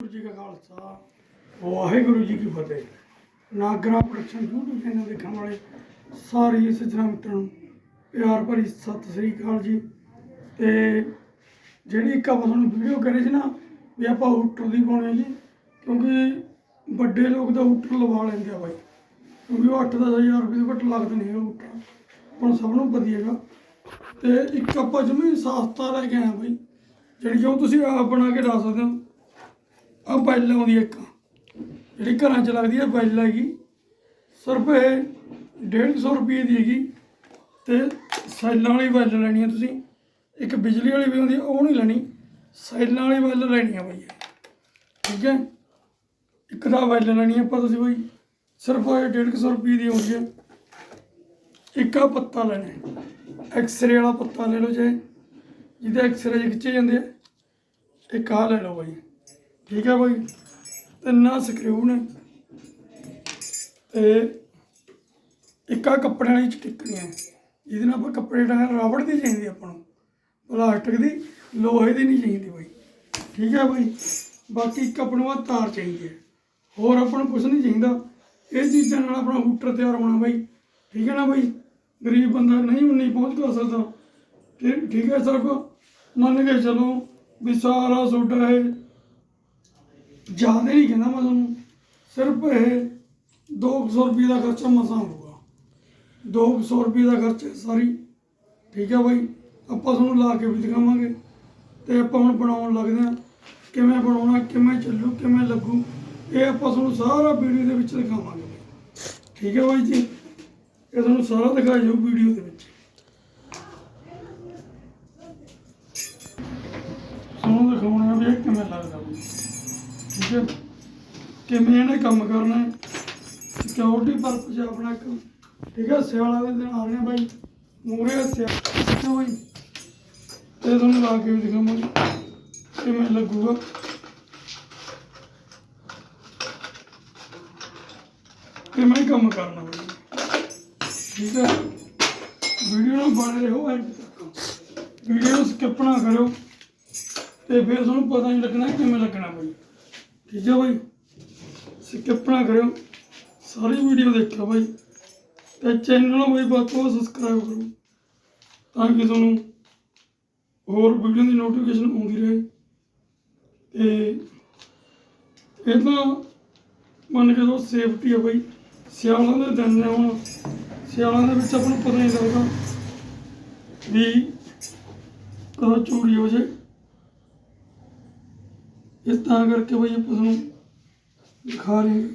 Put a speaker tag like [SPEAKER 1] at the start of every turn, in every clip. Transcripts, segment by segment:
[SPEAKER 1] ਵਾਹਿਗੁਰੂ ਜੀ ਕਾ ਖਾਲਸਾ, ਵਾਹਿਗੁਰੂ ਜੀ ਕੀ ਫਤਿਹ। Nagra production YouTube channel ਦੇਖਣ ਵਾਲੇ ਸਾਰੇ ਹੀ ਸੱਜਣਾ ਮਿੱਤਰਾਂ ਨੂੰ ਪਿਆਰ ਭਰੀ ਸਤਿ ਸ੍ਰੀ ਅਕਾਲ ਜੀ। ਤੇ ਜਿਹੜੀ ਇੱਕ ਆਪਾਂ ਤੁਹਾਨੂੰ ਵੀਡੀਓ ਕਰੀ ਸੀ ਨਾ, ਵੀ ਆਪਾਂ ਹੂਟਰ ਦੀ ਪਾਉਣੀ ਜੀ, ਕਿਉਂਕਿ ਵੱਡੇ ਲੋਕ ਤਾਂ ਹੂਟਰ ਲਵਾ ਲੈਂਦੇ ਆ ਬਾਈ। ਕਿਉਂਕਿ ਉਹ 8-10000 ਰੁਪਏ ਤੋਂ ਘੱਟ ਲੱਗਦੇ ਨਹੀਂ ਹੈਗੇ ਹੂਟਰ ਹੁਣ ਸਭ ਨੂੰ ਵਧੀਆ ਹੈਗਾ। ਤੇ ਇੱਕ ਆਪਾਂ ਜਮੀ ਸਸਤਾ ਲੈ ਕੇ ਆਇਆ ਬਾਈ, ਜਿਹੜੀ ਉਹ ਤੁਸੀਂ ਆਪ ਬਣਾ ਕੇ ਲਾ ਸਕਦੇ ਹੋ। ਆ ਬੈਲ ਆਉਂਦੀ ਇੱਕ। ਜਿਹੜੀ ਘਰਾਂ 'ਚ ਲੱਗਦੀ ਹੈ ਬੈਲ ਹੈਗੀ, ਸਿਰਫ ਇਹ 150 ਰੁਪਏ ਦੀ ਹੈਗੀ ਤੇ ਸੈਲਾਂ ਵਾਲੀ ਬੈਲ ਲੈਣੀ ਹੈ ਤੁਸੀਂ। ਇੱਕ ਬਿਜਲੀ ਵਾਲੀ ਵੀ ਆਉਂਦੀ, ਉਹ ਨਹੀਂ ਲੈਣੀ। ਸੈਲਾਂ ਵਾਲੀ ਬੈਲ ਲੈਣੀ ਹੈ ਬਾਈ। ਠੀਕ ਹੈ? ਇੱਕ ਦਾ ਬੈਲ ਲੈਣੀ ਆਪਾਂ ਤੁਸੀਂ ਬਾਈ। ਸਿਰਫ ਇਹ 150 ਰੁਪਏ ਦੀ ਆਉਂਦੀ ਹੈ ਇੱਕ ਆ ਪੱਤਾ ਲੈਣਾ। ਐਕਸਰੇ ਵਾਲਾ ਪੱਤਾ ਲੈ ਲਓ ਜੇ। ਜਿਹਦੇ ਐਕਸਰੇ ਖਿੱਚੇ ਜਾਂਦੇ ਆ। ਇੱਕ ਆਹ ਲੈ ਲਓ ਬਾਈ। ਠੀਕ ਹੈ ਬਾਈ। ਤਿੰਨਾਂ ਸਕਰੂ ਨੇ। ਤੇ ਇੱਕ ਕੱਪੜਿਆਂ ਵਾਲੀ ਚਟਿੱਕਣੀ ਹੈ ਜਿਹਦੇ ਨਾਲ ਆਪਾਂ ਕੱਪੜੇ ਟੰਗਣ ਰਬੜ ਦੀ ਚਾਹੀਦੀ ਆਪਾਂ ਨੂੰ। ਪਲਾਸਟਿਕ ਦੀ, ਲੋਹੇ ਦੀ ਨਹੀਂ ਚਾਹੀਦੀ ਬਾਈ। ਠੀਕ ਹੈ ਬਾਈ। ਬਾਕੀ ਇੱਕ ਆਪਾਂ ਨੂੰ ਆਹ ਤਾਰ ਚਾਹੀਦੀ ਹੈ ਹੋਰ ਆਪਾਂ ਨੂੰ ਕੁਝ ਨਹੀਂ ਚਾਹੀਦਾ। ਇਹ ਚੀਜ਼ਾਂ ਨਾਲ ਆਪਣਾ ਹੂਟਰ ਤਿਆਰ ਹੋਣਾ ਬਾਈ। ਠੀਕ ਹੈ ਨਾ ਬਾਈ? ਗਰੀਬ ਬੰਦਾ ਨਹੀਂ ਉਨੀ ਪਹੁੰਚ ਕਰ ਸਕਦਾ। ਠੀਕ ਹੈ ਸਿਰਫ ਮੰਨ ਕੇ ਚਲੋ ਵੀ ਸਾਰਾ ਸੋਡਾ ਹੈ ਜ਼ਿਆਦਾ ਨਹੀਂ ਕਹਿੰਦਾ ਮੈਂ ਤੁਹਾਨੂੰ। ਸਿਰਫ ਇਹ 200 ਰੁਪਏ ਦਾ ਖਰਚਾ ਮਸਾਂ ਹੋਊਗਾ। 200 ਰੁਪਏ ਦਾ ਖਰਚਾ ਸਾਰੀ। ਠੀਕ ਹੈ ਬਾਈ, ਆਪਾਂ ਤੁਹਾਨੂੰ ਲਾ ਕੇ ਵੀ ਦਿਖਾਵਾਂਗੇ। ਤੇ ਆਪਾਂ ਹੁਣ ਬਣਾਉਣ ਲੱਗਦੇ ਹਾਂ। ਕਿਵੇਂ ਬਣਾਉਣਾ, ਕਿਵੇਂ ਚੱਲੂ, ਕਿਵੇਂ ਲੱਗੂ, ਇਹ ਆਪਾਂ ਤੁਹਾਨੂੰ ਸਾਰਾ ਵੀਡੀਓ ਦੇ ਵਿੱਚ ਦਿਖਾਵਾਂਗੇ ਠੀਕ ਹੈ ਬਾਈ ਜੀ, ਇਹ ਤੁਹਾਨੂੰ ਸਾਰਾ ਦਿਖਾਇਆ ਜਾਊ ਵੀਡੀਓ ਦੇ ਵਿੱਚ। ਠੀਕ ਕਿਵੇਂ ਇਹਨੇ ਕੰਮ ਕਰਨਾ ਹੈ? ਸਿਕਿਉਰਿਟੀ ਪਰਪਸ ਆਪਣਾ ਇੱਕ। ਠੀਕ ਹੈ, ਸਿਆਲਾਂ ਦੇ ਦਿਨ ਆ ਬਾਈ। ਮੂਰੇ ਸਿਆਲ ਬਾਈ ਤੇ ਤੁਹਾਨੂੰ ਲਾ ਕੇ ਵੀ ਦਿਖਾਵਾਂਗੇ, ਕਿਵੇਂ ਲੱਗੂਗਾ। ਕਿਵੇਂ ਕੰਮ ਕਰਨਾ ਬਾਈ। ਠੀਕ ਹੈ ਵੀਡੀਓ ਨੂੰ ਬਣੇ ਰਹੋ ਐਂਡ ਤੱਕ। ਵੀਡੀਓ ਨੂੰ ਸਕਿਪ ਨਾ ਕਰੋ ਤੇ ਫਿਰ ਤੁਹਾਨੂੰ ਪਤਾ ਨਹੀਂ ਲੱਗਣਾ ਕਿਵੇਂ ਲੱਗਣਾ ਬਾਈ। ਠੀਕ ਹੈ ਬਾਈ ਸਕਿਪ ਨਾ ਕਰਿਓ। ਸਾਰੀ ਵੀਡੀਓ ਦੇਖਿਓ ਬਾਈ। ਤੇ ਚੈਨਲ ਨੂੰ ਬਾਈ ਵੱਧ ਤੋਂ ਵੱਧ ਸਬਸਕ੍ਰਾਈਬ ਕਰੋ। ਤਾਂ ਕਿ ਤੁਹਾਨੂੰ ਹੋਰ ਵੀਡੀਓ ਦੀ ਨੋਟੀਫਿਕੇਸ਼ਨ ਆਉਂਦੀ ਰਹੇ। ਤੇ ਇਹ ਤਾਂ ਮੰਨ ਕੇ ਦੋ ਸੇਫਟੀ ਹੈ ਬਾਈ। ਸਿਆਲਾਂ ਦੇ ਦਿਨ ਨੇ ਹੁਣ। ਸਿਆਲਾਂ ਦੇ ਵਿੱਚ ਆਪਾਂ ਨੂੰ ਪਤਾ ਨਹੀਂ ਲੱਗਦਾ ਵੀ ਕਦੋਂ ਚੋਰੀ ਹੋ ਜਾਏ ਇਸ ਤਾਂ ਕਰਕੇ ਬਈ ਆਪਾਂ ਤੁਹਾਨੂੰ ਦਿਖਾ ਰਹੇ ਹਾਂ।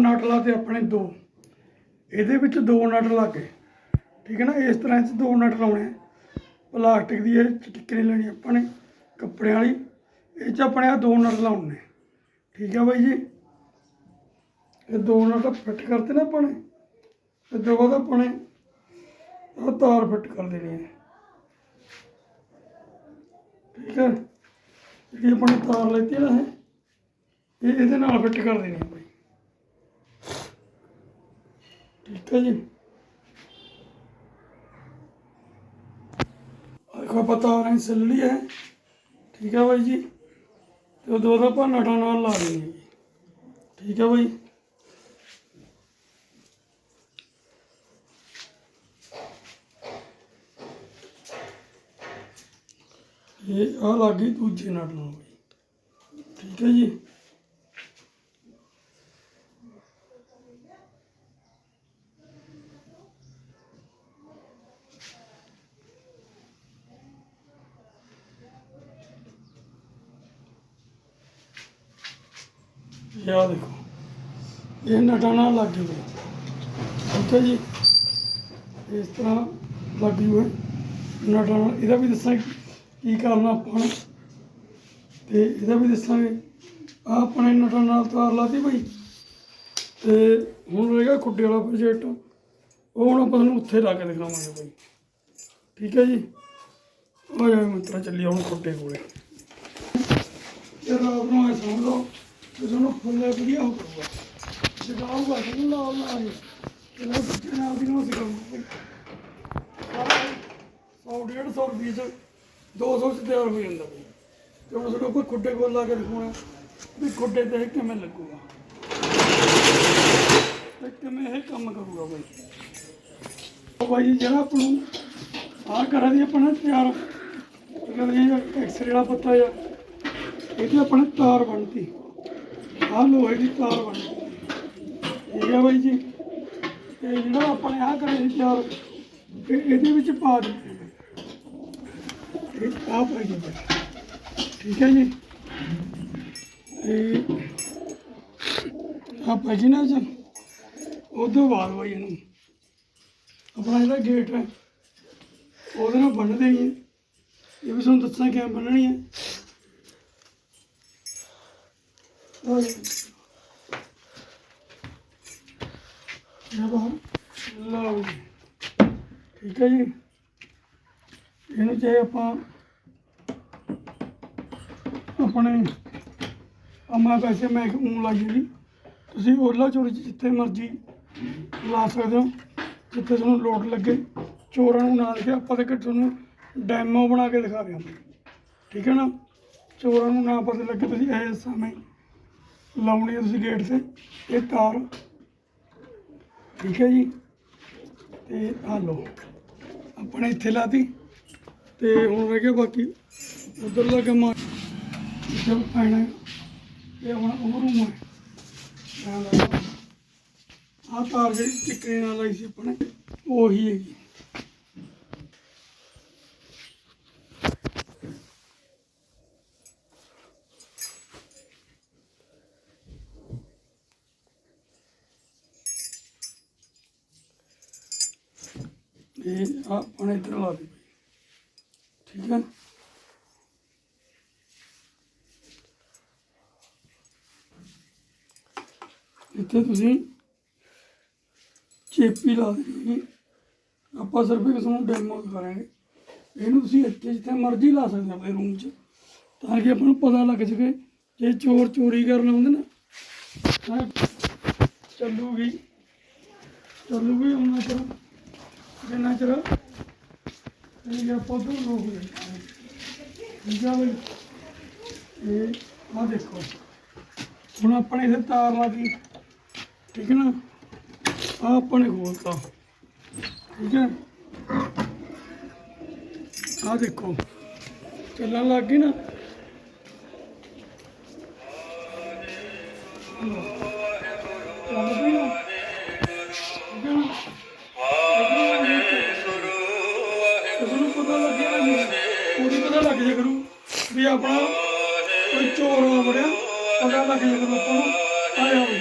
[SPEAKER 1] ਆ ਨਟ ਲਾਤੇ ਆਪਣੇ ਦੋ। ਇਹਦੇ ਵਿੱਚ ਦੋ ਨਟ ਲੱਗੇ। ਠੀਕ ਹੈ ਨਾ? ਇਸ ਤਰ੍ਹਾਂ ਇਸ ਦੋ ਨਟ ਲਾਉਣੇ। ਪਲਾਸਟਿਕ ਦੀ ਇਹ ਚਟਿੱਕਣੀ ਲੈਣੀ ਆਪਾਂ ਨੇ ਕੱਪੜਿਆਂ ਵਾਲੀ। ਇਹ ਚ ਆਪਣੇ ਆ ਦੋ ਨਟ ਲਾਉਣੇ। ਠੀਕ ਹੈ ਬਾਈ ਜੀ? ਇਹ ਦੋ ਨਟ ਫਿੱਟ ਕਰਤੇ ਨਾ ਆਪਾਂ ਨੇ ਤੇ ਤੋਂ ਬਾਅਦ ਆਪਾਂ ਨੇ ਆਹ ਤਾਰ ਫਿੱਟ ਕਰ ਦੇਣੀ ਹੈ। ਠੀਕ ਹੈ? ਜਿਹੜੀ ਆਪਾਂ ਨੇ ਤਾਰ ਲੈਤੀ ਨਾ ਇਹ ਇਹਦੇ ਨਾਲ ਫਿੱਟ ਕਰ ਦੇਣੀ ਹੈ ਬਾਈ ਠੀਕ ਹੈ ਜੀ ਆਹ ਦੇਖੋ ਆਪਾਂ ਤਾਰ ਐਂ ਸਿੱਲ ਹੈ। ਠੀਕ ਹੈ ਬਾਈ ਜੀ। ਤੇ ਦੋ ਦਾ ਆਪਾਂ ਨਟਾਂ ਨਾਲ ਲਾ ਦੇਣੀ ਠੀਕ ਹੈ ਬਾਈ। ਇਹ ਆ ਲੱਗ ਗਈ ਦੂਜੇ ਨਟ ਨਾਲ। ਠੀਕ ਹੈ ਜੀ। ਇਹ ਆਹ ਦੇਖੋ। ਇਹ ਨਟਾਂ ਨਾਲ ਲੱਗ ਹੋਈ ਠੀਕ ਹੈ ਜੀ। ਇਸ ਤਰ੍ਹਾਂ ਲੱਗੀ ਹੋਈ ਨਟਾਂ ਇਹਦਾ ਵੀ ਦੱਸਾਂਗੇ ਕੀ ਕਰਨਾ ਆਪਾਂ ਨੇ। ਤੇ ਇਹਦਾ ਵੀ ਦੱਸਾਂਗੇ। ਆਹ ਆਪਣੇ ਨਟਾਂ ਨਾਲ ਤਾਰ ਲਾਤੀ ਭਾਈ ਤੇ ਹੁਣ ਰਹੇਗਾ ਖੁੱਡੇ ਵਾਲਾ ਪ੍ਰੋਜੈਕਟ ਉਹ ਹੁਣ ਆਪਾਂ ਨੂੰ ਉੱਥੇ ਲਾ ਕੇ ਦਿਖਾਵਾਂਗੇ ਭਾਈ ਠੀਕ ਹੈ ਜੀ। ਆ ਜਾ ਮਿੱਤਰਾ ਚੱਲੀ ਹੁਣ ਖੁੱਡੇ ਕੋਲੇ। ਇਹ ਰਾਤ ਨੂੰ ਐ ਸਮਝ ਲਓ। ਕਿ ਤੁਹਾਨੂੰ ਫੁੱਲੇ ਵਧੀਆ ਹੋ ਕਰੂਗਾ। ਜਗਾਊਗਾ ਤੁਹਾਨੂੰ ਨਾਲ ਨਾਲ ਹੀ ਇਹਨਾਂ ਬੱਚੇ ਨਾਲ ਦੀ ਨੂੰ ਸਿਖਾਉਂਗਾ ਸੌ ਡੇਢ ਰੁਪਏ ਚ 200 ਚ ਤਿਆਰ ਹੋ ਜਾਂਦਾ ਬਈ ਤੇ ਹੁਣ ਤੁਹਾਡੇ ਕੋਈ ਖੁੱਡੇ ਕੋਲ ਲਾ ਕੇ ਦਿਖਾਉਣਾ ਵੀ ਖੁੱਡੇ ਤੇ ਕਿਵੇਂ ਲੱਗੂਗਾ। ਤੇ ਕਿਵੇਂ ਇਹ ਕੰਮ ਕਰੂਗਾ ਬਈ। ਉਹ ਬਾਈ ਜਿਹੜਾ ਆਪਾਂ ਨੂੰ ਆਹ ਕਰਾਂ ਦੀ ਆਪਣਾ ਤਿਆਰ ਕਰਦੇ ਐਕਸਰੇ ਵਾਲਾ ਪੱਤਾ ਆ, ਇਹਦੀ ਆਪਣੀ ਤਾਰ ਬਣਤੀ ਆਹ ਲੋਹੇ ਦੀ ਤਾਰ ਬਣਤੀ ਠੀਕ ਹੈ ਬਾਈ ਜੀ। ਤੇ ਜਿਹੜਾ ਆਪਣੇ ਆਹ ਕਰੇ ਸੀ ਤਿਆਰ ਇਹਦੇ ਵਿੱਚ ਪਾ ਦਿੱਤੇ ਇਹ ਆਹ ਪਾਈ ਜੀ ਠੀਕ ਹੈ ਜੀ। ਤੇ ਆਹ ਪਾਈ ਜੀ ਨਾ ਜੀ। ਉਹ ਤੋਂ ਬਾਅਦ ਬਾਈ ਇਹਨੂੰ। ਆਪਣਾ ਜਿਹੜਾ ਗੇਟ ਹੈ, ਉਹਦੇ ਨਾਲ ਬੰਨ੍ਹਦੇ ਹੀ ਹੈ। ਇਹ ਵੀ ਤੁਹਾਨੂੰ ਦੱਸਾਂ ਕਿਵੇਂ ਬੰਨਣੀ ਹੈ ਆਹ ਜੀ। ਇਹ ਬਾਹਰ ਲਓ ਠੀਕ ਹੈ ਜੀ। ਇਹਨੂੰ ਚਾਹੇ ਆਪਾਂ ਆਪਣੇ ਅਮਾ ਪੈਸੇ ਮੈਂ ਉਂ ਲਾਈਏ ਜੀ। ਤੁਸੀਂ ਓਲਾ ਚੋਰੀ ਜਿੱਥੇ ਮਰਜ਼ੀ ਲਾ ਸਕਦੇ ਹੋ। ਜਿੱਥੇ ਤੁਹਾਨੂੰ ਲੋਟ ਲੱਗੇ, ਚੋਰਾਂ ਨੂੰ ਨਾ ਕੇ ਆਪਾਂ ਤੇ ਤੁਹਾਨੂੰ ਡੈਮੋ ਬਣਾ ਕੇ ਦਿਖਾ ਰਹੇ ਠੀਕ ਹੈ ਨਾ? ਚੋਰਾਂ ਨੂੰ ਨਾ ਪਤਾ ਲੱਗੇ ਤੁਸੀਂ ਇਹ ਸਮੇਂ ਲਾਉਣੀ ਹੈ ਤੁਸੀਂ ਗੇਟ ਤੇ। ਇਹ ਤਾਰ। ਠੀਕ ਹੈ ਜੀ। ਤੇ ਆ ਲਓ। ਆਪਣੇ ਇੱਥੇ ਲਾਤੀ। ਤੇ ਹੁਣ ਰਹਿ ਗਿਆ ਬਾਕੀ। ਉਧਰਲਾ ਕੰਮ ਆ। ਪੈਣਾ ਇਹ ਹੁਣ ਉਹ ਰੂਮ ਹੈ ਆ ਤਾਰ ਜਿਹੜੀ ਟਿੱਕਰੇ ਨਾਲ ਲਾਈ ਸੀ ਆਪਣੇ ਉਹੀ ਹੈਗੀ। ਇਹ ਆਪਣੇ ਇੱਧਰ ਲਾ ਦੇ ਠੀਕ ਹੈ ਇੱਥੇ ਤੁਸੀਂ ਚੇਪੀ ਲਾ ਦੇਣੀ ਆਪਾਂ ਸਿਰਫ ਇੱਕ ਤੁਹਾਨੂੰ ਡੈਮੋ ਕਰਾਂਗੇ ਇਹਨੂੰ ਤੁਸੀਂ ਇੱਥੇ ਜਿੱਥੇ ਮਰਜ਼ੀ ਲਾ ਸਕਦੇ ਆਪਣੇ ਰੂਮ 'ਚ, ਤਾਂ ਕਿ ਆਪਾਂ ਨੂੰ ਪਤਾ ਲੱਗ ਸਕੇ ਜੇ ਚੋਰ ਚੋਰੀ ਕਰਨ ਆਉਂਦੇ ਨਾ, ਤਾਂ ਚੱਲੂਗੀ। ਚੱਲੂਗੀ ਉਹਨਾਂ ਚਿਰ ਜਿੰਨਾ ਚਿਰ? ਇਹ ਆਪਾਂ ਲੋਕ ਲੈਣਾ ਠੀਕ ਇਹ ਆ ਦੇਖੋ। ਹੁਣ ਆਪਣੇ ਇੱਥੇ ਤਾਰ ਲਾ ਦੀ ਠੀਕ ਹੈ ਨਾ? ਆ ਆਪਣੇ ਖੋਲਤਾ ਠੀਕ ਹੈ? ਆ ਦੇਖੋ। ਚੱਲਣ ਲੱਗ ਗਈ ਨਾ? ਆਪਣਾ ਕੋਈ ਚੋਰ ਆ ਬੜਿਆ ਪਤਾ ਲੱਗ ਜਾ ਕਰੂ ਨੂੰ ਆਇਆ ਹੋਵੇ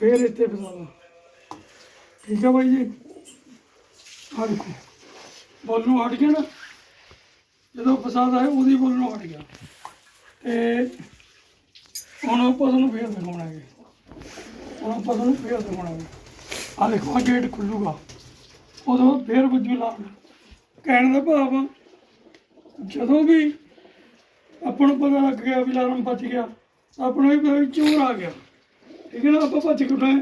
[SPEAKER 1] ਫੇਰ ਇੱਥੇ ਫਸਾਵਾ ਠੀਕ ਆ ਬਾਈ ਜੀ? ਆ ਦੇਖੋ ਬੋਲ ਹਟ ਗਿਆ ਨਾ, ਜਦੋਂ ਫਸਾਦਾ ਹੈ ਉਹਦੀ ਬੋਲ ਨੂੰ ਹਟ ਗਿਆ। ਤੇ ਹੁਣ ਆਪਾਂ ਤੁਹਾਨੂੰ ਫੇਰ ਦਿਖਾਉਣਾਗੇ। ਹੁਣ ਆਪਾਂ ਤੁਹਾਨੂੰ ਫੇਰ ਦਿਖਾਉਣਾਗੇ। ਆ ਦੇਖੋ ਗੇਟ ਖੁੱਲੂਗਾ। ਉਦੋਂ ਫੇਰ ਵੱਜੂ ਲਾਲ। ਕਹਿਣ ਦਾ ਭਾਵ ਆ, ਜਦੋਂ ਵੀ ਆਪਾਂ ਨੂੰ ਪਤਾ ਲੱਗ ਗਿਆ ਵੀ ਅਲਾਰਮ ਬਚ ਗਿਆ ਆਪਣਾ ਵੀ ਪਤਾ ਵੀ ਚੋਰ ਆ ਗਿਆ। ਠੀਕ ਹੈ ਨਾ ਆਪਾਂ ਭੱਜ ਕੇ ਉੱਠੇ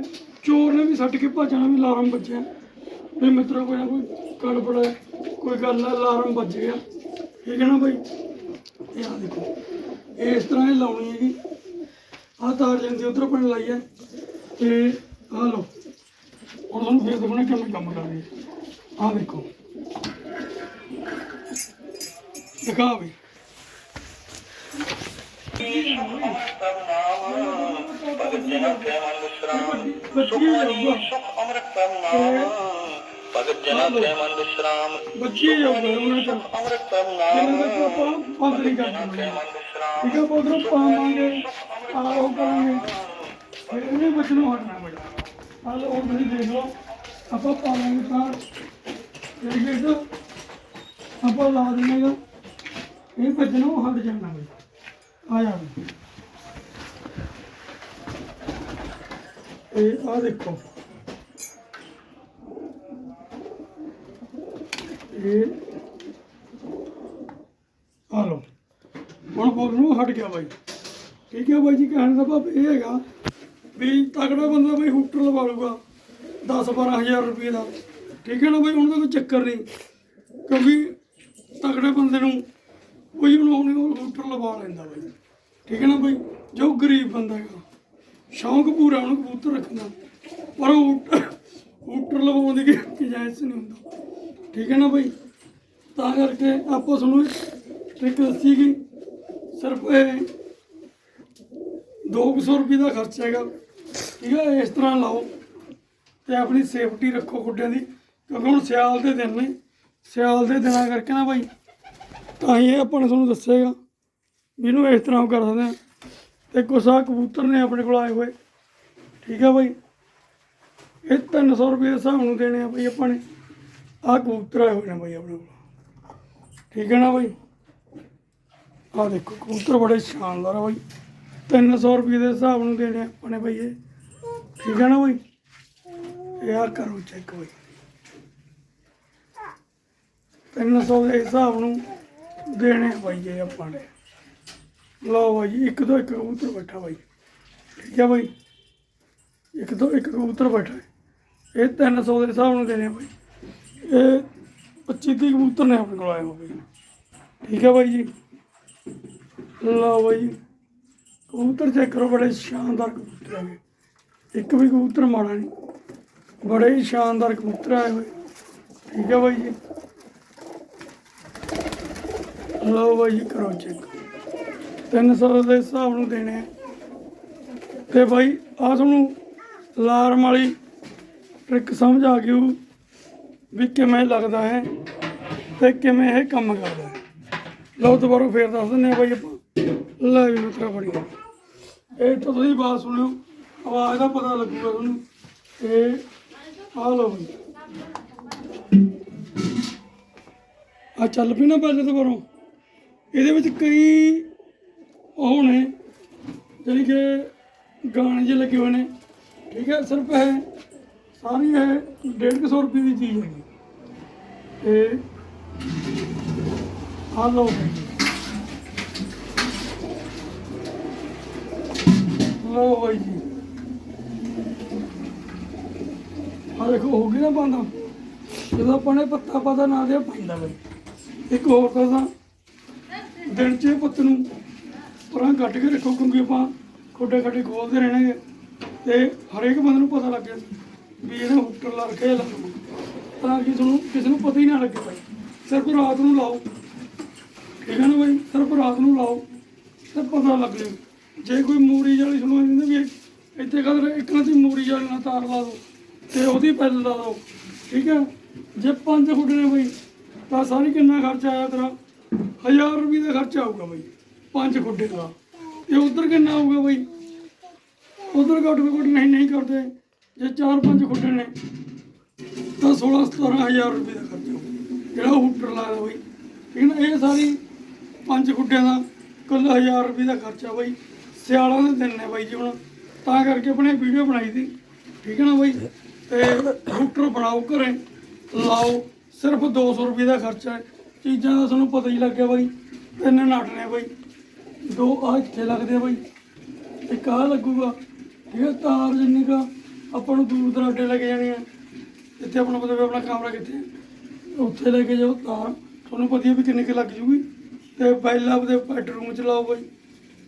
[SPEAKER 1] ਚੋਰ ਨੇ ਵੀ ਛੱਡ ਕੇ ਭੱਜਣਾ ਵੀ ਅਲਾਰਮ ਵੱਜਿਆ। ਵੀ ਮਿੱਤਰੋ ਕੋਈ ਨਾ ਕੋਈ ਗੜਬੜ ਹੈ ਕੋਈ ਗੱਲ ਹੈ ਅਲਾਰਮ ਵੱਜ ਗਿਆ। ਠੀਕ ਹੈ ਨਾ ਭਾਈ ਇਹ ਆ ਦੇਖੋ ਇਸ ਤਰ੍ਹਾਂ ਇਹ ਲਾਉਣੀ ਹੈਗੀ। ਆਹ ਤਾਰ ਜਾਂਦੀ ਉਧਰ ਆਪਣੇ ਲਾਈ ਹੈ। ਤੇ ਆਹ ਲਓ ਹੁਣ ਤੁਹਾਨੂੰ ਫੇਰ ਦਿਖਾਉਣਾ ਕਿਵੇਂ ਕੰਮ ਕਰਦੀ ਹੈ ਆਹ ਦੇਖੋ। ਦਿਖਾ ਵੀ
[SPEAKER 2] ਭਗਤ ਜਨ ਪ੍ਰੇਮਨ ਵਿਸ਼ਰਾਮ ਵਿਸ਼ਰਾਮ
[SPEAKER 1] ਬੱਚੀ ਜਾਊਗਾ ਉਹਨਾਂ ਚ
[SPEAKER 2] ਅੰਮ੍ਰਿਤ
[SPEAKER 1] ਜਿੰਨਾ
[SPEAKER 2] ਨਾਮ
[SPEAKER 1] ਤੱਕ ਆਪਾਂ ਬੰਦ ਨਹੀਂ ਕਰਦੇ ਠੀਕ ਹੈ ਉਧਰੋਂ ਪਾਵਾਂਗੇ ਆ ਕਰਾਂਗੇ। ਫਿਰ ਇਹਨੇ ਬਚਨੋਂ ਹਟਣਾ ਬਈ ਆ ਲਓ, ਤੁਸੀਂ ਦੇਖ ਲਓ। ਆਪਾਂ ਪਾਵਾਂਗੇ ਤਾਂ ਇਹ ਦੇਖੋ ਆਪਾਂ ਲਾ ਦਿੰਦੇ ਇਹ ਬਚਨੋਂ ਹਟ ਜਾਣਾ ਬਈ ਆ ਜਾ। ਬਈ। ਇਹ ਆ ਦੇਖੋ। ਇਹ ਆ ਲਓ। ਹੁਣ ਬੋਲ ਹਟ ਗਿਆ ਬਾਈ। ਠੀਕ ਹੈ ਬਾਈ ਜੀ, ਕਹਿਣ ਦਾ ਭਾਵ ਇਹ ਹੈਗਾ ਵੀ ਤਕੜਾ ਬੰਦਾ ਬਈ ਹੂਟਰ ਲਵਾ ਲੂਗਾ 10 12000 ਰੁਪਏ ਦਾ। ਠੀਕ ਹੈ ਨਾ ਬਾਈ ਉਹਨਾਂ ਦਾ ਕੋਈ ਚੱਕਰ ਨਹੀਂ। ਕਿਉਂਕਿ ਤਕੜੇ ਬੰਦੇ ਨੂੰ ਕੋਈ ਉਹਨੂੰ ਉਹ ਹੂਟਰ ਲਵਾ ਲੈਂਦਾ ਬਈ। ਠੀਕ ਹੈ ਨਾ ਬਈ? ਜੋ ਗਰੀਬ ਬੰਦਾ ਹੈਗਾ। ਸ਼ੌਂਕ ਪੂਰਾ ਉਹਨੂੰ ਕਬੂਤਰ ਰੱਖਣ। ਦਾ ਪਰ ਉਹ ਹੂਟਰ ਲਵਾਉਣ ਦੀ ਕੋਈ ਗੁੰਜਾਇਸ਼ ਨਹੀਂ ਹੁੰਦਾ। ਠੀਕ ਹੈ ਨਾ ਬਾਈ? ਤਾਂ ਕਰਕੇ ਆਪਾਂ ਤੁਹਾਨੂੰ ਟ੍ਰਿਕ ਦੱਸੀ ਗਈ। ਸਿਰਫ ਇਹ 200 ਰੁਪਏ ਦਾ ਖਰਚਾ ਹੈਗਾ। ਠੀਕ ਹੈ, ਇਸ ਤਰ੍ਹਾਂ ਲਾਓ ਤੇ ਆਪਣੀ ਸੇਫਟੀ ਰੱਖੋ ਗੁੱਡਿਆਂ ਦੀ। ਕਿਉਂਕਿ ਹੁਣ ਸਿਆਲ ਦੇ ਦਿਨ ਨੇ। ਸਿਆਲ ਦੇ ਦਿਨਾਂ ਕਰਕੇ ਨਾ ਬਾਈ ਤਾਂ ਹੀ ਇਹ ਆਪਾਂ ਨੇ ਤੁਹਾਨੂੰ ਦੱਸੇਗਾ ਵੀ ਇਹਨੂੰ ਇਸ ਤਰ੍ਹਾਂ ਕਰ ਸਕਦੇ ਆ। ਤੇ ਕੁਛ ਆਹ ਕਬੂਤਰ ਨੇ ਆਪਣੇ ਕੋਲ ਆਏ ਹੋਏ। ਠੀਕ ਹੈ ਬਾਈ। ਇਹ 300 ਰੁਪਏ ਦੇ ਹਿਸਾਬ ਨੂੰ ਦੇਣੇ ਆ ਬਾਈ ਆਪਾਂ ਨੇ। ਆਹ ਕਬੂਤਰ ਆਏ ਹੋਏ ਨੇ ਬਾਈ ਆਪਣੇ ਕੋਲ। ਠੀਕ ਹੈ ਨਾ ਬਾਈ? ਆਹ ਦੇਖੋ, ਕਬੂਤਰ ਬੜੇ ਸ਼ਾਨਦਾਰ ਆ ਬਾਈ। 300 ਰੁਪਏ ਦੇ ਹਿਸਾਬ ਨੂੰ ਦੇਣੇ ਆਪਾਂ ਨੇ ਬਾਈ ਇਹ। ਠੀਕ ਹੈ ਨਾ ਬਾਈ? ਇਹ ਆ ਕਰੋ ਚੈੱਕ ਬਾਈ। 300 ਦੇ ਹਿਸਾਬ ਨੂੰ ਦੇਣੇ ਆ ਬਾਈ ਇਹ ਆਪਾਂ ਨੇ। ਲਓ ਬਾਈ ਜੀ, ਇੱਕ ਤੋਂ ਇੱਕ ਕਬੂਤਰ ਬੈਠਾ ਬਾਈ। ਠੀਕ ਹੈ ਬਾਈ? ਇੱਕ ਤੋਂ ਇੱਕ ਕਬੂਤਰ ਬੈਠਾ ਹੈ। ਇਹ 300 ਦੇ ਹਿਸਾਬ ਨਾਲ ਦੇਣੇ ਆ ਬਾਈ। ਇਹ 25 ਤੀਹ ਕਬੂਤਰ ਨੇ ਆਪਣੇ ਕੋਲ ਆਏ ਹੋ ਠੀਕ ਹੈ ਬਾਈ ਜੀ? ਲਓ ਬਾਈ ਜੀ। ਕਬੂਤਰ ਚੈੱਕ ਕਰੋ ਬੜੇ ਸ਼ਾਨਦਾਰ ਕਬੂਤਰ ਹੈਗੇ ਇੱਕ ਵੀ ਕਬੂਤਰ ਮਾੜਾ ਨਹੀਂ। ਬੜੇ ਹੀ ਸ਼ਾਨਦਾਰ ਕਬੂਤਰ ਆਏ ਹੋਏ। ਠੀਕ ਹੈ ਬਾਈ ਜੀ? ਲਓ ਬਾਈ ਜੀ ਕਰੋ ਚੈੱਕ 300 ਦੇ ਹਿਸਾਬ ਨੂੰ ਦੇਣੇ ਆ। ਤੇ ਬਾਈ ਆ ਤੁਹਾਨੂੰ ਲਾਰਮ ਵਾਲੀ ਟ੍ਰਿਕ ਸਮਝ ਆ ਗਈ ਵੀ ਕਿਵੇਂ ਲੱਗਦਾ ਹੈ ਤੇ ਕਿਵੇਂ ਇਹ ਕੰਮ ਕਰਦਾ ਹੈ। ਲਓ, ਦੁਬਾਰਾ ਫੇਰ ਦੱਸ ਦਿੰਦੇ ਆ ਬਾਈ ਆਪਾਂ। ਲੈ ਵੀ ਮਿੱਤਰਾ ਬੜੀ। ਇਹ ਤਾਂ ਤੁਸੀਂ ਬਾਤ ਸੁਣਿਓ, ਆਵਾਜ਼ ਦਾ ਪਤਾ ਲੱਗੂਗਾ ਤੁਹਾਨੂੰ। ਇਹ ਆ ਲਓ ਬਾਈ। ਆ ਚੱਲ ਪਈ ਨਾ ਪਹਿਲੇ ਦੁਬਾਰਾ ਇਹਦੇ ਵਿੱਚ ਕਈ ਉਹ ਨੇ ਜਿਹੜੀ ਕਿ ਗਾਣੇ ਜਿਹੇ ਲੱਗੇ ਹੋਏ ਨੇ। ਠੀਕ ਹੈ, ਸਿਰਫ ਇਹ ਸਾਰੀ ਇਹ 150 ਰੁਪਏ ਦੀ ਚੀਜ਼ ਹੈਗੀ। ਤੇ ਆ ਲਓ। ਲਓ ਬਾਈ ਜੀ। ਆ ਦੇਖੋ, ਹੋ ਗਈ ਨਾ ਬੰਦਾ। ਜਦੋਂ ਆਪਾਂ ਨੇ ਪੱਤਾ ਪਤਾ, ਨਾ ਦੇ ਪੈਂਦਾ ਬਾਈ ਇੱਕ ਹੋਰ ਦੱਸਾਂ ਦਿਨ ਚ ਪੁੱਤ ਨੂੰ ਪਰਾਂ ਕੱਟ ਕੇ ਰੱਖੋ, ਕਿਉਂਕਿ ਆਪਾਂ ਖੋਡੇ ਖੱਡੇ ਖੋਲਦੇ ਰਹਿਣਗੇ ਤੇ ਹਰੇਕ ਬੰਦੇ ਨੂੰ ਪਤਾ ਲੱਗੇ ਵੀ ਇਹਨੇ ਹੁੱਟਰ ਲਾ ਰੱਖਿਆ ਜਾਂ ਤਾਂ ਕਿ ਤੁਹਾਨੂੰ ਕਿਸੇ ਨੂੰ ਪਤਾ ਹੀ ਨਾ ਲੱਗੇ ਭਾਈ। ਸਿਰਫ ਰਾਤ ਨੂੰ ਲਾਓ। ਠੀਕ ਹੈ ਨਾ ਭਾਈ? ਸਿਰਫ ਰਾਤ ਨੂੰ ਲਾਓ ਤੇ ਪਤਾ ਲੱਗ ਜੂ ਜੇ ਕੋਈ ਮੂਰੀ ਵਾਲੀ ਸੁਣੋ ਜਾਂਦੇ ਵੀ ਇੱਥੇ ਕਦਰ ਇੱਕ ਨਾ ਦੀ ਮੂਰੀ ਵਾਲੀ ਨਾਲ ਤਾਰ ਲਾ ਦਿਓ ਤੇ ਉਹਦੀ ਪੈਲ ਲਾ ਦਿਓ। ਠੀਕ ਹੈ? ਜੇ ਪੰਜ ਫੁੱਟ ਨੇ ਭਾਈ, ਤਾਂ ਸਾਰੀ ਕਿੰਨਾ ਖਰਚਾ ਆਇਆ ਤੇਰਾ? 1000 ਰੁਪਏ ਦਾ ਖਰਚਾ ਆਊਗਾ ਭਾਈ ਪੰਜ ਖੁੱਡੇ ਦਾ। ਤੇ ਉਧਰ ਕਿੰਨਾ ਆਊਗਾ ਭਾਈ ਉਧਰ ਘੱਟ ਤੋਂ ਘੱਟ ਨਹੀਂ ਨਹੀਂ ਕਰਦੇ। ਜੇ ਚਾਰ ਪੰਜ ਖੁੱਡੇ ਨੇ, ਤਾਂ 16 17000 ਰੁਪਏ ਦਾ ਖਰਚਾ ਆਊਗਾ। ਜਿਹੜਾ ਹੂਟਰ ਲਾਇਆ ਬਾਈ। ਠੀਕ ਹੈ ਨਾ? ਇਹ ਸਾਰੀ ਪੰਜ ਖੁੱਡਿਆਂ ਦਾ ਕੁੱਲ 1000 ਰੁਪਏ ਦਾ ਖਰਚਾ ਬਾਈ। ਸਿਆਲਾਂ ਦੇ ਦਿਨ ਨੇ ਬਾਈ ਜੀ ਹੁਣ। ਤਾਂ ਕਰਕੇ ਆਪਣੇ ਵੀਡੀਓ ਬਣਾਈ ਸੀ। ਠੀਕ ਹੈ ਨਾ ਬਾਈ? ਤੇ ਹੂਟਰ ਬਣਾਓ ਘਰੇ। ਲਾਓ। ਸਿਰਫ 200 ਰੁਪਏ ਦਾ ਖਰਚਾ ਹੈ। ਚੀਜ਼ਾਂ ਦਾ ਤੁਹਾਨੂੰ ਪਤਾ ਹੀ ਲੱਗ ਗਿਆ ਬਾਈ। ਤਿੰਨ ਨਟ ਨੇ ਬਾਈ। ਦੋ ਆ ਇੱਥੇ ਲੱਗਦੇ ਬਾਈ। ਇੱਕ ਆਹ ਲੱਗੂਗਾ। ਠੀਕ ਹੈ ਤਾਰ ਜਿੰਨੀ ਕਾ ਆਪਾਂ ਨੂੰ ਦੂਰ ਦਰਾਡੇ ਲੈ ਕੇ ਜਾਣੀ ਹੈ ਇੱਥੇ ਆਪਣਾ ਪਤਾ ਵੀ ਆਪਣਾ ਕਮਰਾ ਕਿੱਥੇ ਹੈ ਉੱਥੇ ਲੈ ਕੇ ਜਾਓ ਤਾਰ। ਤੁਹਾਨੂੰ ਪਤਾ ਵੀ ਕਿੰਨੀ ਕੁ ਲੱਗ ਜੂਗੀ। ਤੇ ਪਹਿਲਾਂ ਆਪਦੇ ਬੈਡਰੂਮ ਚ ਲਾਓ ਬਾਈ।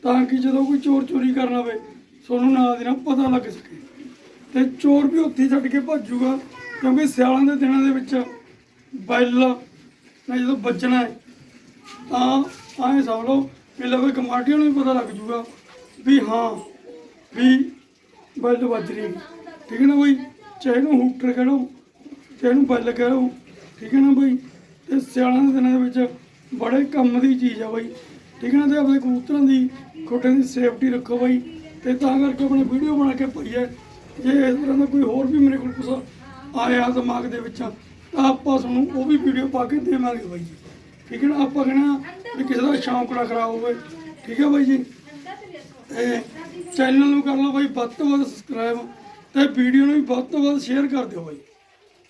[SPEAKER 1] ਤਾਂ ਕਿ ਜਦੋਂ ਕੋਈ ਚੋਰ ਚੋਰੀ ਕਰਨ ਆਵੇ, ਤੁਹਾਨੂੰ ਨਾਲ ਦੀ ਨਾਲ ਪਤਾ ਲੱਗ ਸਕੇ। ਤੇ ਚੋਰ ਵੀ ਉੱਥੇ ਛੱਡ ਕੇ ਭੱਜੂਗਾ ਕਿਉਂਕਿ ਸਿਆਲਾਂ ਦੇ ਦਿਨਾਂ ਦੇ ਵਿੱਚ ਬੈਲ ਨੇ ਜਦੋਂ ਬਚਣਾ ਹੈ, ਤਾਂ ਐਂ ਸਮਝ ਲਓ ਵੀ ਲਵੇ ਕਮਾਟੀਆਂ ਨੂੰ ਵੀ ਪਤਾ ਲੱਗ ਜੂਗਾ ਵੀ ਹਾਂ, ਵੀ ਬੈਲ ਵੱਜ ਰਹੀ ਠੀਕ ਹੈ ਨਾ ਬਈ? ਚਾਹੇ ਇਹਨੂੰ ਹੂਟਰ ਕਹਿ ਲਓ ਚਾਹੇ ਇਹਨੂੰ ਬੈਲ ਕਹਿ ਲਓ ਠੀਕ ਹੈ ਨਾ ਬਈ? ਤੇ ਸਿਆਲਾਂ ਦੇ ਦਿਨਾਂ ਦੇ ਵਿੱਚ ਬੜੇ ਕੰਮ ਦੀ ਚੀਜ਼ ਆ ਬਈ। ਠੀਕ ਹੈ ਨਾ, ਤੇ ਆਪਣੇ ਕਬੂਤਰਾਂ ਦੀ ਖੋਟੇ ਦੀ ਸੇਫਟੀ ਰੱਖੋ ਬਾਈ। ਤੇ ਤਾਂ ਕਰਕੇ ਆਪਣੇ ਵੀਡੀਓ ਬਣਾ ਕੇ ਪਾਈ ਹੈ ਜੇ ਇਸ ਤਰ੍ਹਾਂ ਦਾ ਕੋਈ ਹੋਰ ਵੀ ਮੇਰੇ ਕੋਲ ਕੁਛ ਆਇਆ ਦਿਮਾਗ ਦੇ ਵਿੱਚ ਆਪਾਂ ਤੁਹਾਨੂੰ ਉਹ ਵੀ ਵੀਡੀਓ ਪਾ ਕੇ ਦੇਵਾਂਗੇ ਬਾਈ ਜੀ। ਠੀਕ ਹੈ ਨਾ? ਆਪਾਂ ਕਹਿਣਾ ਵੀ ਕਿਸੇ ਦਾ ਸ਼ੌਂਕ ਨਾ ਖਰਾਬ ਹੋਵੇ। ਠੀਕ ਹੈ ਬਾਈ ਜੀ? ਤੇ ਚੈਨਲ ਨੂੰ ਕਰ ਲਓ ਬਾਈ, ਵੱਧ ਤੋਂ ਵੱਧ ਸਬਸਕ੍ਰਾਈਬ ਤੇ ਵੀਡੀਓ ਨੂੰ ਵੀ ਵੱਧ ਤੋਂ ਵੱਧ ਸ਼ੇਅਰ ਕਰ ਦਿਓ ਬਾਈ।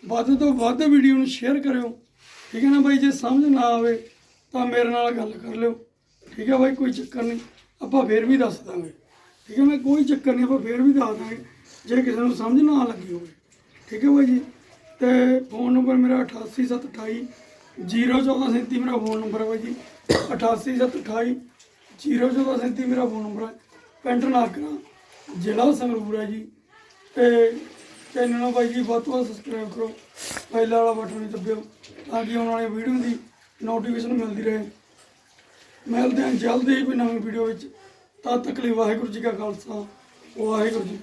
[SPEAKER 1] ਵੱਧ ਤੋਂ ਵੱਧ ਵੀਡੀਓ ਨੂੰ ਸ਼ੇਅਰ ਕਰਿਓ। ਠੀਕ ਹੈ ਨਾ ਬਾਈ? ਜੇ ਸਮਝ ਨਾ ਆਵੇ ਤਾਂ ਮੇਰੇ ਨਾਲ ਗੱਲ ਕਰ ਲਿਓ। ਠੀਕ ਹੈ ਬਾਈ? ਕੋਈ ਚੱਕਰ ਨਹੀਂ। ਆਪਾਂ ਫੇਰ ਵੀ ਦੱਸ ਦਾਂਗੇ। ਠੀਕ ਹੈ ਨਾ? ਕੋਈ ਚੱਕਰ ਨਹੀਂ। ਆਪਾਂ ਫੇਰ ਵੀ ਦੱਸ ਦਾਂਗੇ। ਜੇ ਕਿਸੇ ਨੂੰ ਸਮਝ ਨਾ ਲੱਗੀ ਹੋਵੇ। ਠੀਕ ਹੈ ਬਾਈ ਜੀ? ਤੇ ਫੋਨ ਨੰਬਰ ਮੇਰਾ 88728 01437 ਮੇਰਾ ਫੋਨ ਨੰਬਰ ਹੈ ਬਾਈ ਜੀ। 88728 01437 ਮੇਰਾ ਫੋਨ ਨੰਬਰ ਹੈ ਪਿੰਡ ਨਾਗਰਾ ਜ਼ਿਲ੍ਹਾ ਸੰਗਰੂਰ ਹੈ ਜੀ। ਤੇ ਚੈਨਲ ਨੂੰ ਬਾਈ ਜੀ, ਵੱਧ ਤੋਂ ਵੱਧ ਸਬਸਕ੍ਰਾਈਬ ਕਰੋ। ਪਹਿਲਾ ਵਾਲਾ ਬਟਨ ਵੀ ਦੱਬਿਓ, ਤਾਂ ਕਿ ਆਉਣ ਵਾਲੀ ਵੀਡੀਓ ਦੀ ਨੋਟੀਫਿਕੇਸ਼ਨ ਮਿਲਦੀ ਰਹੇ। ਮਿਲਦੇ ਹਾਂ ਜਲਦੀ ਹੀ ਕੋਈ ਨਵੀਂ ਵੀਡੀਓ ਵਿੱਚ। ਤਦ ਤੱਕ ਲਈ ਵਾਹਿਗੁਰੂ ਜੀ ਕਾ ਖਾਲਸਾ, ਵਾਹਿਗੁਰੂ ਜੀ